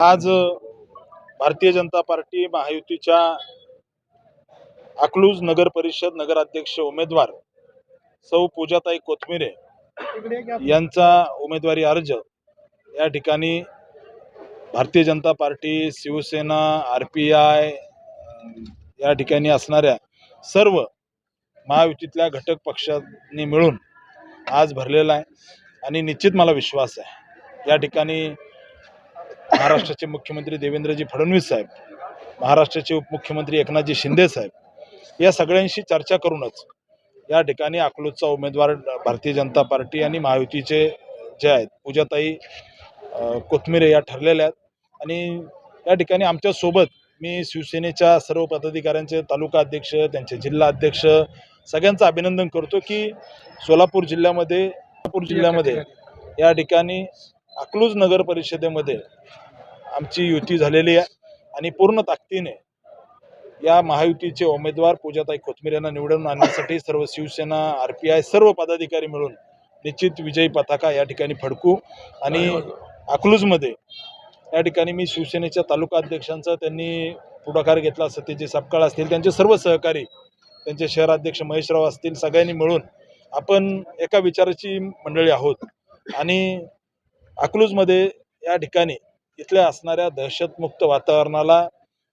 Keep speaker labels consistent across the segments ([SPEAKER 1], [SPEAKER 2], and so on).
[SPEAKER 1] आज भारतीय जनता पार्टी महायुतीच्या अकलूज नगर परिषद नगराध्यक्ष उमेदवार सौ पूजाताई कोथमिरे यांचा उमेदवारी अर्ज या ठिकाणी Bharatiya Janata party Shiv Sena R P I या ठिकाणी असणाऱ्या सर्व महायुतीतल्या घटक पक्षांनी मिळून आज भरलेला आहे आणि निश्चित मला विश्वास आहे. या ठिकाणी महाराष्ट्राचे मुख्यमंत्री देवेंद्रजी फडणवीस साहेब महाराष्ट्राचे उपमुख्यमंत्री एकनाथजी शिंदे साहेब या सगळ्यांशी चर्चा करूनच या ठिकाणी अकलूजचा उमेदवार भारतीय जनता पार्टी आणि महायुतीचे जे आहेत पूजाताई कोथमिरे या ठरलेल्या आहेत. आणि या ठिकाणी आमच्यासोबत मी शिवसेनेच्या सर्व पदाधिकाऱ्यांचे तालुका अध्यक्ष त्यांचे जिल्हा अध्यक्ष सगळ्यांचं अभिनंदन करतो की सोलापूर जिल्ह्यामध्ये सोलापूर जिल्ह्यामध्ये या ठिकाणी अकलूज नगर परिषदेमध्ये आमची युती झालेली आहे आणि पूर्ण ताकदीने या महायुतीचे उमेदवार पूजाताई कोथमीर यांना निवडून आणण्यासाठी सर्व शिवसेना आर पी आय सर्व पदाधिकारी मिळून निश्चित विजयी पताका या ठिकाणी फडकू आणि अकलूजमध्ये या ठिकाणी मी शिवसेनेच्या तालुका अध्यक्षांचा त्यांनी पुढाकार घेतला सत्यजी सपकाळ असतील त्यांचे सर्व सहकारी त्यांचे शहराध्यक्ष महेशराव असतील सगळ्यांनी मिळून आपण एका विचाराची मंडळी आहोत आणि अकलूजमध्ये या ठिकाणी इथल्या असणाऱ्या दहशतमुक्त वातावरणाला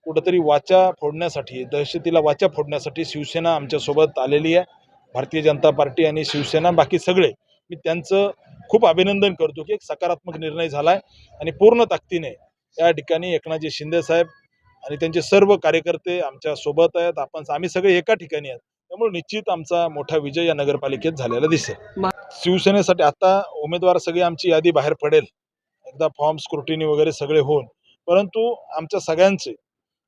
[SPEAKER 1] कुठंतरी वाचा फोडण्यासाठी दहशतीला वाचा फोडण्यासाठी शिवसेना आमच्यासोबत आलेली आहे. भारतीय जनता पार्टी आणि शिवसेना बाकी सगळे. मी त्यांचं खूप अभिनंदन करतो की एक सकारात्मक निर्णय झाला आहे आणि पूर्ण ताकदीने या ठिकाणी एकनाथजी शिंदे साहेब आणि त्यांचे सर्व कार्यकर्ते आमच्यासोबत आहेत. आपण आम्ही सगळे एका ठिकाणी आहेत. त्यामुळे निश्चित आमचा मोठा विजय या नगरपालिकेत झालेला दिसेल. शिवसेनेसाठी आता उमेदवार सगळी आमची यादी बाहेर पडेल. एकदा फॉर्म स्क्रुटिनी वगैरे सगळे होऊन. परंतु आमच्या सगळ्यांचे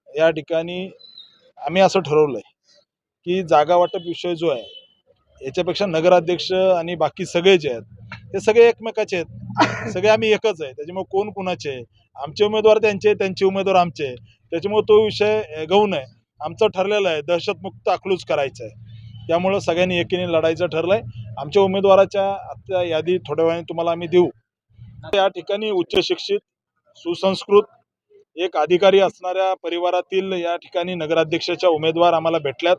[SPEAKER 1] या ठिकाणी आम्ही असं ठरवलंय की जागा वाटप विषय जो आहे याच्यापेक्षा नगराध्यक्ष आणि बाकी सगळे जे आहेत हे सगळे एकमेकाचे आहेत. सगळे आम्ही एकच आहे. त्याच्यामुळे कोण कुणाचे आहे? आमचे उमेदवार त्यांचे त्यांचे उमेदवार आमचे त्याच्यामुळे तो विषय गौण आहे. आमचं ठरलेलं आहे दहशतमुक्त अकलूज करायचं आहे. त्यामुळं सगळ्यांनी एकीने लढायचं ठरलं आहे आमच्या उमेदवाराच्या आता यादी थोड्या वेळाने तुम्हाला आम्ही देऊ. या ठिकाणी उच्च शिक्षित सुसंस्कृत एक अधिकारी असणाऱ्या परिवारातील या ठिकाणी नगराध्यक्षाच्या उमेदवार आम्हाला भेटल्यात.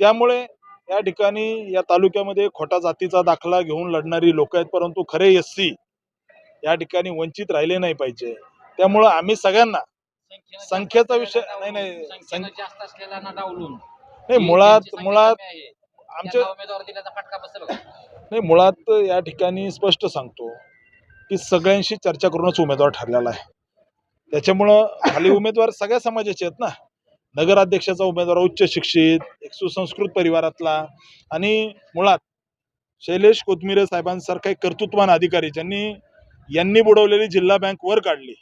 [SPEAKER 1] त्यामुळे या ठिकाणी या तालुक्यामध्ये खोटा जातीचा दाखला घेऊन लढणारी लोक आहेत परंतु खरे एस सी या ठिकाणी वंचित राहिले नाही पाहिजे. त्यामुळं आम्ही सगळ्यांना संख्येचा विषय नाही नाही
[SPEAKER 2] जास्त डावलून.
[SPEAKER 1] नाही मुळात मुळात
[SPEAKER 2] आमच्या उमेदवार दिल्याचा फटका बसेल का?
[SPEAKER 1] नाही मुळात या ठिकाणी स्पष्ट सांगतो की सगळ्यांशी चर्चा करूनच उमेदवार ठरलेला आहे. त्याच्यामुळं खाली उमेदवार सगळ्या समाजाचे आहेत ना. नगराध्यक्षाचा उमेदवार उच्च शिक्षित एक सुसंस्कृत परिवारातला आणि मुळात शैलेश कोथमिरे साहेबांसारखा एक कर्तृत्वान अधिकारी ज्यांनी यांनी बुडवलेली जिल्हा बँक वर काढली.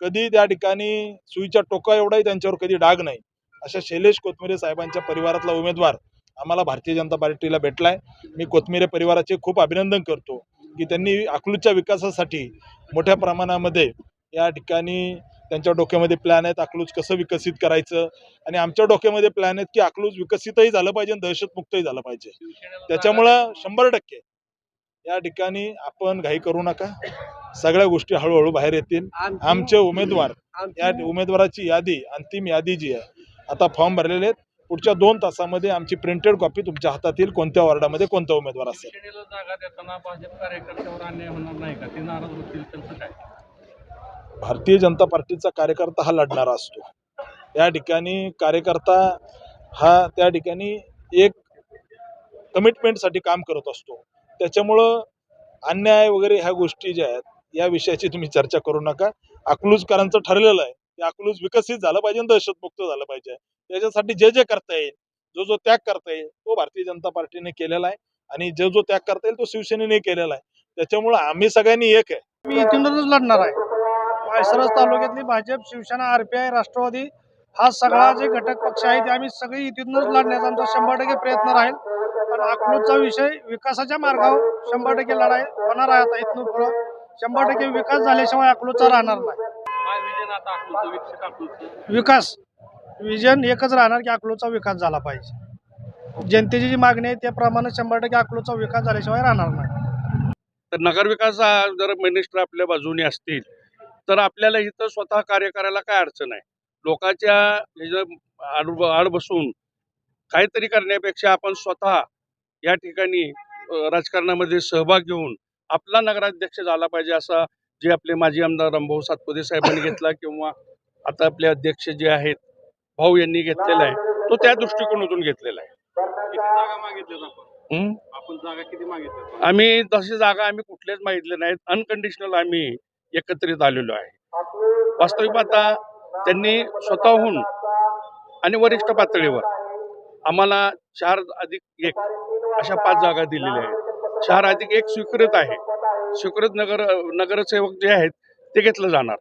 [SPEAKER 1] कधी त्या ठिकाणी सुईच्या टोका एवढाही त्यांच्यावर कधी डाग नाही. अशा शैलेश कोथमिरे साहेबांच्या परिवारातला उमेदवार आम्हाला भारतीय जनता पार्टीला भेटलाय. मी कोथमिरे परिवाराचे खूप अभिनंदन करतो की त्यांनी अकलूजच्या विकासासाठी मोठ्या प्रमाणामध्ये या ठिकाणी त्यांच्या डोक्यामध्ये प्लॅन आहेत अकलूज कसं विकसित करायचं आणि आमच्या डोक्यामध्ये प्लॅन आहेत की अकलूज विकसितही झालं पाहिजे आणि दहशतमुक्तही झालं पाहिजे. त्याच्यामुळं शंभर टक्के या ठिकाणी आपण घाई करू नका. सगळ्या गोष्टी हळूहळू बाहेर येतील. आमचे उमेदवार या उमेदवाराची यादी अंतिम यादी जी आहे आता फॉर्म भरलेले आहेत. पुढच्या दोन तासामध्ये आमची प्रिंटेड कॉपी तुमच्या हातात येईल कोणत्या वॉर्डामध्ये कोणता उमेदवार असेल? भारतीय जनता पार्टीचा कार्यकर्ता हा लढणारा असतो. या ठिकाणी कार्यकर्ता हा त्या ठिकाणी एक कमिटमेंटसाठी काम करत असतो. त्याच्यामुळं अन्याय वगैरे ह्या गोष्टी ज्या आहेत या विषयाची तुम्ही चर्चा करू नका. अकलूजकरांचं ठरलेलं आहे. की अकलूज विकसित झालं पाहिजे आणि दहशतमुक्त झालं पाहिजे. त्याच्यासाठी जे जे करता येईल जो जो त्याग करता येईल तो भारतीय जनता पार्टीने केलेला आहे आणि जो जो त्याग करता येईल तो शिवसेनेने केलेला आहे. त्याच्यामुळं आम्ही सगळ्यांनी एक आहे.
[SPEAKER 3] मी इथूनच लढणार आहे. पायसरस तालुक्यातली भाजप शिवसेना आरपीआय राष्ट्रवादी हा सगळा जे घटक पक्ष आहे ते आम्ही सगळे इथूनच लढण्याचा आमचा शंभर टक्के प्रयत्न राहील. आणि अकलूजचा विषय विकासाच्या मार्गावर शंभर टक्के लढाई होणार आहे आता इथून पुढं. शंभर टक्के विकास झाल्याशिवाय अकलूजचा राहणार नाही. विकास. विजन एकच राहणार की अकलूजचा विकास झाला पाहिजे. जनतेची जी मागणी आहे त्याप्रमाणे शंभर टक्के अकलूजचा विकास झाल्याशिवाय राहणार नाही.
[SPEAKER 4] तर नगरविकास जर मिनिस्टर आपल्या बाजूने असतील
[SPEAKER 5] तर आपल्याला इथं स्वतः कार्य करायला काय अडचण आहे? लोकांच्या ह्याच्या आड आड बसून काहीतरी करण्यापेक्षा आपण स्वतः या ठिकाणी राजकारणामध्ये सहभाग घेऊन आपला नगराध्यक्ष झाला पाहिजे असा जे आपले माजी आमदार रामभाऊ सातपुते साहेबांनी घेतला किंवा आता आपले अध्यक्ष जे आहेत भाऊ यांनी घेतलेला आहे तो त्या दृष्टिकोनातून घेतलेला आहे.
[SPEAKER 4] किती जागा मागितल्यात आपण? जागा किती
[SPEAKER 5] आम्ही तशी जागा आम्ही कुठल्याच मागितल्या नाहीत. अनकंडिशनल आम्ही एकत्रित आलेलो आहे. वास्तविक आता त्यांनी स्वतःहून आणि वरिष्ठ पातळीवर आम्हाला चार अधिक एक अशा पाच जागा दिलेल्या आहेत. चार अधिक एक स्वीकृत आहे. स्वीकृत नगर नगरसेवक जे आहेत ते घेतलं जाणार